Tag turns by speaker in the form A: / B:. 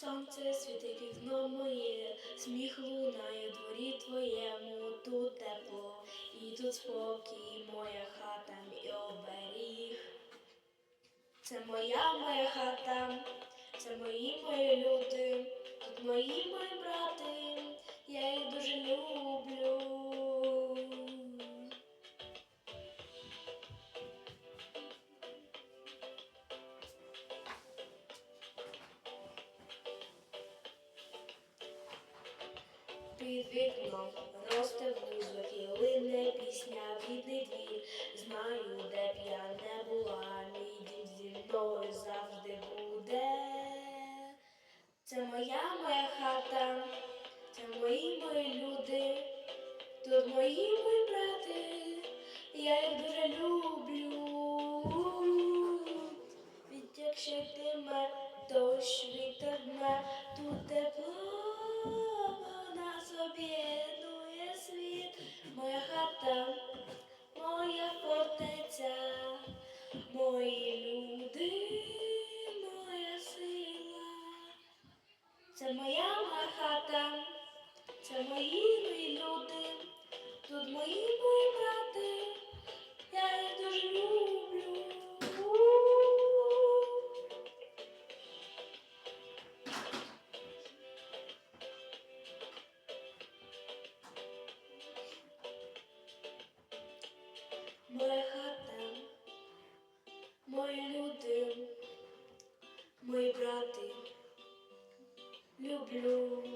A: сонце світить вікно моє, сміх лунає дворі твоєму, тут тепло і тут спокій, моя хата, мій оберіг. Це моя моя хата, це мої мої люди, тут мої мої Під вікном росте вузок і лине пісня в рідний двір. Знаю, де б я не була, мій дім зі мною завжди буде. Це моя моя хата, це мої мої люди, тут мої мої брати, я їх дуже люблю. Від якщо йтиме дощ, вітер дме, тут тепло мої люди, моя сила, це моя хата, це мої люди, тут мої мої брати, я їх дуже люблю. Моя Мої люди, мої брати, люблю.